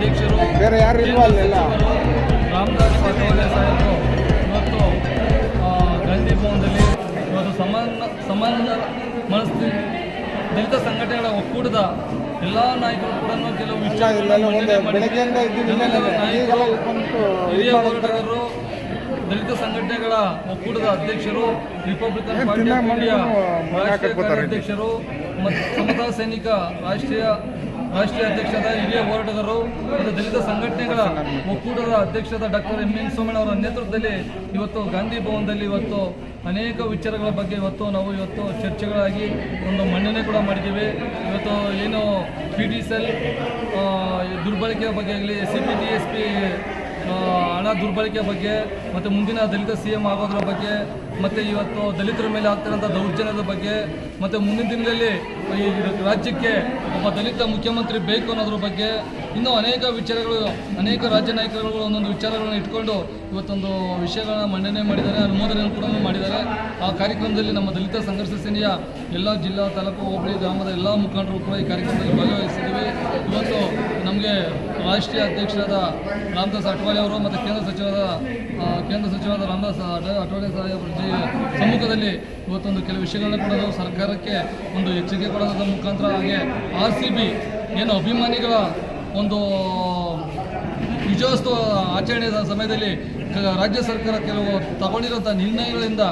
ಅಧ್ಯಕ್ಷರು ಬೇರೆ ಯಾರು ಇಲ್ವಾ ಅಲ್ಲೆಲ್ಲ. ರಾಮದಾಸ್ ಪಾಟೀಲ್ ಸಾಹೇಬರು ಮತ್ತು ಗಾಂಧಿ ಭವನದಲ್ಲಿ ಇವತ್ತು ಸಮಾನ ಸಮಾನ ಮನಸ್ಸಿನ ದಲಿತ ಸಂಘಟನೆಗಳ ಒಕ್ಕೂಟದ ಎಲ್ಲ ನಾಯಕರು ಕೂಡ ಕೆಲವು ಹಿರಿಯ ಹೋರಾಟಗಾರರು ದಲಿತ ಸಂಘಟನೆಗಳ ಒಕ್ಕೂಟದ ಅಧ್ಯಕ್ಷರು ರಿಪಬ್ಲಿಕನ್ ಪಾರ್ಟಿ ಅಧ್ಯಕ್ಷರು ಮತ್ತು ಸಮತಾ ಸೈನಿಕ ರಾಷ್ಟ್ರೀಯ ರಾಷ್ಟ್ರೀಯ ಅಧ್ಯಕ್ಷರಾದ ಹಿರಿಯ ಹೋರಾಟಗಾರರು ಮತ್ತು ದಲಿತ ಸಂಘಟನೆಗಳ ಒಕ್ಕೂಟದ ಅಧ್ಯಕ್ಷರಾದ ಡಾಕ್ಟರ್ ಎಂ ಎನ್ ಸೋಮಣ್ಣ ಅವರ ನೇತೃತ್ವದಲ್ಲಿ ಇವತ್ತು ಗಾಂಧಿ ಭವನದಲ್ಲಿ ಇವತ್ತು ಅನೇಕ ವಿಚಾರಗಳ ಬಗ್ಗೆ ಇವತ್ತು ನಾವು ಇವತ್ತು ಚರ್ಚೆಗಳಾಗಿ ಒಂದು ಮನ್ನಣೆ ಕೂಡ ಮಾಡಿದ್ದೀವಿ. ಇವತ್ತು ಏನು ಪಿ ಡಿ ಸೆಲ್ ದುರ್ಬಳಕೆಯ ಬಗ್ಗೆ ಆಗಲಿ, C P T S P ಹಣ ದುರ್ಬಳಕೆ ಬಗ್ಗೆ, ಮತ್ತು ಮುಂದಿನ ದಲಿತ ಸಿ ಎಂ ಆಗೋದ್ರ ಬಗ್ಗೆ, ಮತ್ತು ಇವತ್ತು ದಲಿತರ ಮೇಲೆ ಆಗ್ತಿರೋಂಥ ದೌರ್ಜನ್ಯದ ಬಗ್ಗೆ, ಮತ್ತು ಮುಂದಿನ ದಿನದಲ್ಲಿ ಈ ರಾಜ್ಯಕ್ಕೆ ಒಬ್ಬ ದಲಿತ ಮುಖ್ಯಮಂತ್ರಿ ಬೇಕು ಅನ್ನೋದ್ರ ಬಗ್ಗೆ ಇನ್ನೂ ಅನೇಕ ವಿಚಾರಗಳು, ಅನೇಕ ರಾಜ್ಯ ನಾಯಕರುಗಳು ಒಂದೊಂದು ವಿಚಾರಗಳನ್ನು ಇಟ್ಕೊಂಡು ಇವತ್ತೊಂದು ವಿಷಯಗಳನ್ನ ಮಂಡನೆ ಮಾಡಿದ್ದಾರೆ, ಅನುಮೋದನೆಯನ್ನು ಕೂಡ ಮಾಡಿದ್ದಾರೆ. ಆ ಕಾರ್ಯಕ್ರಮದಲ್ಲಿ ನಮ್ಮ ದಲಿತ ಸಂಘರ್ಷ ಸೇನೆಯ ಎಲ್ಲ ಜಿಲ್ಲಾ, ತಾಲೂಕು, ಹೋಬಳಿ, ಗ್ರಾಮದ ಎಲ್ಲ ಮುಖಂಡರು ಕೂಡ ಈ ಕಾರ್ಯಕ್ರಮದಲ್ಲಿ ಭಾಗವಹಿಸಿದ್ದೀವಿ. ಇವತ್ತು ನಮಗೆ ರಾಷ್ಟ್ರೀಯ ಅಧ್ಯಕ್ಷರಾದ ರಾಮದಾಸ್ ಅಟ್ವಾಲೆ ಅವರು ಮತ್ತು ಕೇಂದ್ರ ಸಚಿವರಾದ ಕೇಂದ್ರ ಸಚಿವರಾದ ರಾಮದಾಸ್ ಅಟ್ವಾಲೆ ಸಾಹೇಬರ ಜಿ, ಸಮ್ಮುಖದಲ್ಲಿ ಇವತ್ತೊಂದು ಕೆಲವು ವಿಷಯಗಳನ್ನ ಕೂಡ ಸರ್ಕಾರಕ್ಕೆ ಒಂದು ಎಚ್ಚರಿಕೆ ಕೊಡೋದ್ರ ಮುಖಾಂತರ ಹಾಗೆ ಆರ್ ಸಿ ಬಿ ಏನು ಅಭಿಮಾನಿಗಳ ಒಂದು ವಿಜಯೋತ್ಸವ ಆಚರಣೆಯ ಸಮಯದಲ್ಲಿ ರಾಜ್ಯ ಸರ್ಕಾರ ಕೆಲವು ತಗೊಂಡಿರುವಂಥ ನಿರ್ಣಯಗಳಿಂದ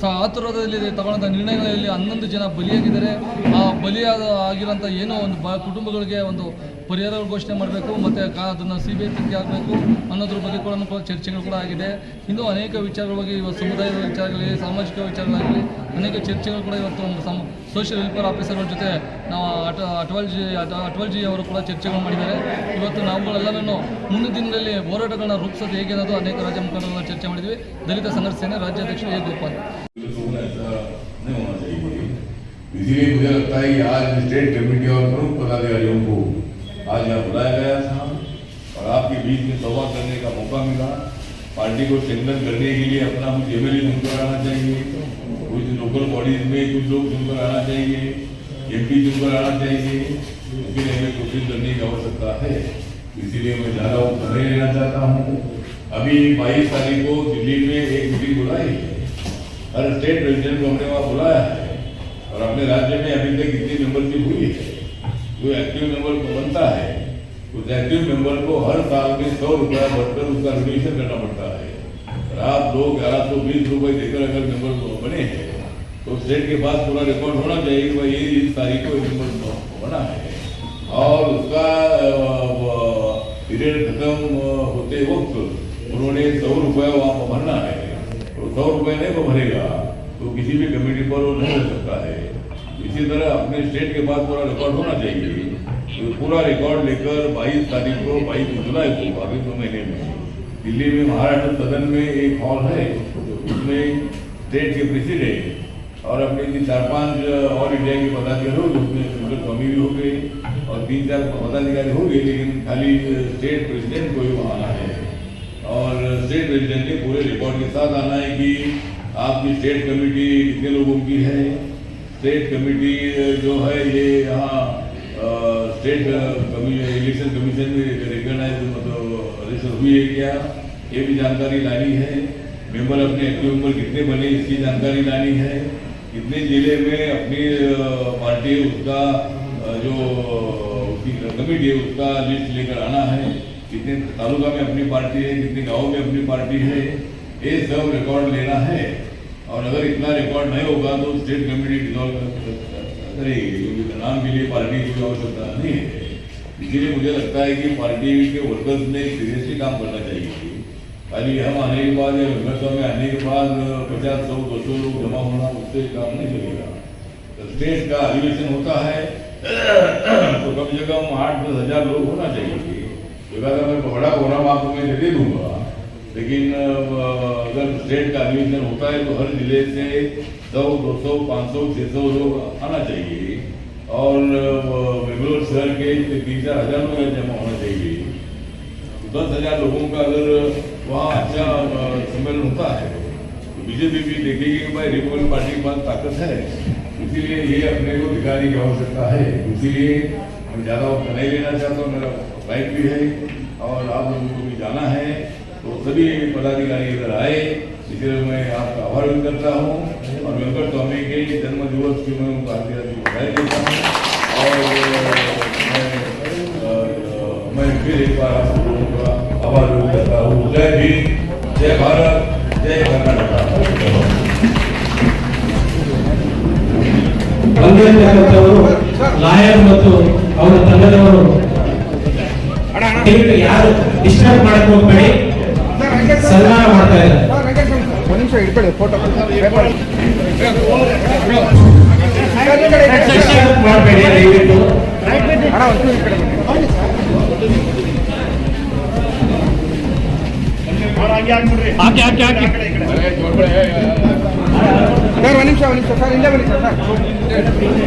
ಸ ಆತುರದಲ್ಲಿ ತಗೊಂಡಂಥ ನಿರ್ಣಯಗಳಲ್ಲಿ ಹನ್ನೊಂದು ಜನ ಬಲಿಯಾಗಿದ್ದಾರೆ. ಆ ಬಲಿಯಾದ ಆಗಿರೋಂಥ ಏನೋ ಒಂದು ಕುಟುಂಬಗಳಿಗೆ ಒಂದು ಪರಿಹಾರ ಘೋಷಣೆ ಮಾಡಬೇಕು ಮತ್ತು ಕಾ ಅದನ್ನು ಸಿ ಬಿ ಐ ತನಿಖೆ ಆಗಬೇಕು ಅನ್ನೋದ್ರ ಬಗ್ಗೆ ಕೂಡ ಕೂಡ ಚರ್ಚೆಗಳು ಕೂಡ ಆಗಿದೆ ಇನ್ನೂ ಅನೇಕ ವಿಚಾರಗಳ ಬಗ್ಗೆ ಇವತ್ತು ಸಮುದಾಯದ ವಿಚಾರಗಳಾಗಲಿ ಸಾಮಾಜಿಕ ವಿಚಾರಗಳಾಗಲಿ ಅನೇಕ ಚರ್ಚೆಗಳು ಕೂಡ ಇವತ್ತು ಸಮ್ ಸೋಷಿಯಲ್ ವೆಲ್ಫೇರ್ ಆಫೀಸರ್ಗಳ ಜೊತೆ ನಾವು ಅಟ ಅಟವಾಲ್ ಜಿ ಅಟ ಅಟವಾಲ್ ಜಿ ಅವರು ಕೂಡ ಚರ್ಚೆಗಳು ಮಾಡಿದ್ದಾರೆ ಇವತ್ತು ನಾವುಗಳೆಲ್ಲನೂ ಮುಂದಿನ ದಿನಗಳಲ್ಲಿ ಹೋರಾಟಗಳನ್ನ ರೂಪಿಸೋದು ಹೇಗೆ ಅನ್ನೋದು ಅನೇಕ ರಾಜ್ಯ ಮುಖಂಡರನ್ನ ಚರ್ಚೆ ಮಾಡಿದ್ವಿ ದಲಿತ ಸಂಘರ್ಷ ಸೇನೆ ರಾಜ್ಯಾಧ್ಯಕ್ಷರು ಎ ಗೋಪಾಲ್ तो ऐसा नहीं होना चाहिए इसीलिए मुझे लगता है कि आज स्टेट कमेटी और प्रमुख पदाधिकारियों को आज यहाँ बुलाया गया था और आपके बीच में संवाद करने का मौका मिला। पार्टी को स्ट्रेंथन करने के लिए अपना कुछ एम एल चुनकर आना चाहिए, कुछ लोकल बॉडीज में कुछ लोग चुनकर आना चाहिए एम पी चुनकर आना चाहिए। लिए हमें कोशिश करने की आवश्यकता है। इसीलिए मैं ज़्यादा वक्त नहीं लेना चाहता हूँ। अभी बाईस तारीख को दिल्ली में एक मीटिंग बुलाई है। हर स्टेट प्रेसिडेंट को हमने वहाँ बुलाया है और अपने राज्य में अभी तक कितनी मेंबरशिप हुई है? जो एक्टिव मेंबर को बनता है, उस एक्टिव मेंबर को हर साल में सौ रुपया भरकर उसका रिन्यूएशन करना पड़ता है। और आप लोग ग्यारह सौ, बीस रुपये देकर अगर मेंबर बने हैं तो स्टेट के पास पूरा रिकॉर्ड होना चाहिए कि भाई ये इस तारीख को मेंबर बना है। और उसका पीरियड खत्म होते वक्त उन्होंने सौ रुपया वहाँ भरना है। तो सौ रुपये नहीं वो भरेगा तो किसी भी कमेटी पर वो नहीं रह सकता है। इसी तरह अपने स्टेट के पास पूरा रिकॉर्ड होना चाहिए। तो पूरा रिकॉर्ड लेकर 22 तारीख को 22 जुलाई को अभी दो महीने में। दिल्ली में, महाराष्ट्र सदन में एक हॉल है, उसमें स्टेट के प्रेसिडेंट और अपने चार, पाँच और इंडिया के पदाधिकारी हो गए उसमें शंकर स्वामी भी हो गए और तीन, चार पदाधिकारी हो गए लेकिन खाली स्टेट प्रेसिडेंट को ही आना है। और स्टेट प्रेसिडेंट ने पूरे रिकॉर्ड के साथ आना है कि आपकी स्टेट कमेटी कितने लोगों की है स्टेट कमेटी जो है ये यहाँ स्टेट इलेक्शन कमीशन में रिकॉग्नाइज मतलब रजिस्टर हुई है क्या? ये भी जानकारी लानी है। मेंबर अपने एक्टिव मेंबर कितने बने, इसकी जानकारी लानी है। कितने ज़िले में अपनी पार्टी उसका जो, उसकी कमेटी है उसका लिस्ट लेकर आना है। कितने तालुका में अपनी पार्टी है, कितने गाँव में अपनी पार्टी है, ये सब रिकॉर्ड लेना है। और अगर इतना रिकॉर्ड नहीं होगा तो स्टेट कमेटी डिजॉल्व करेगी नाम के लिए पार्टी की आवश्यकता नहीं है। इसीलिए मुझे लगता है कि पार्टी के वर्कर्स ने सीरियसली काम करना चाहिए। खाली हम आने के बाद या विमर्शों में आने के बाद, पचास, सौ, दो सौ लोग जमा होना उससे काम नहीं चलेगा। तो स्टेट का अधिवेशन होता है तो कम से कम आठ, दस हज़ार लोग होना चाहिए। का मैं बड़ा प्रोग्राम आपको मैं दे दूँगा। लेकिन अगर स्टेट का अधिवेशन होता है तो हर ज़िले से सौ, दो सौ, पाँच सौ छः सौ लोग आना चाहिए। और बेंगलोर शहर के तीन चार हज़ार लोग जमा होना चाहिए। दस हज़ार लोगों का अगर वहाँ अच्छा सम्मेलन होता है तो बीजेपी भी देखेगी कि भाई रिपब्लिकन पार्टी के पास ताकत है। इसीलिए ये अपने को दिखाने की आवश्यकता है। इसीलिए मैं ज़्यादा वक्त नहीं लेना चाहता हूँ मेरा बाइक भी है, और आप लोगों को भी जाना है। सभी पदाधिकारी इधर आए इसलिए मैं आपका आभार व्यक्त करता हूँ और वेंकट स्वामी के जन्म दिवस की मैं उनको हार्दिक हार्दिक बधाई देता हूँ और मैं अ, मैं फिर एक बार आप लोगों का आभार व्यक्त करता हूँ जय भीम जय भारत जय कर्नाटक ಬಂದಿರತಕ್ಕಂಥವರು ಲಾಯರ್ ಮತ್ತು ಅವರ ತಂಡದವರು ದಯವಿಟ್ಟು ಯಾರು ಡಿಸ್ಟರ್ಬ್ ಮಾಡಕ್ ಹೋಗ್ಬೇಡಿ ಸರ್ ಹಂಗೆ ಸರ್ ಸನ್ಮಾನ ಮಾಡ್ತಾ ಇದ್ದಾರೆ. ಮಾಡಬೇಡಿ ದಯವಿಟ್ಟು ಹಾಕಿ ಹಾಕಿ ಹಾಕಿ. ಸರ್ ಒಂದು ನಿಮಿಷ ಒಂದು ನಿಮಿಷ. ಸರ್ ಇಲ್ಲೇ ಬನ್ನಿ ಸರ್ ಸರ್.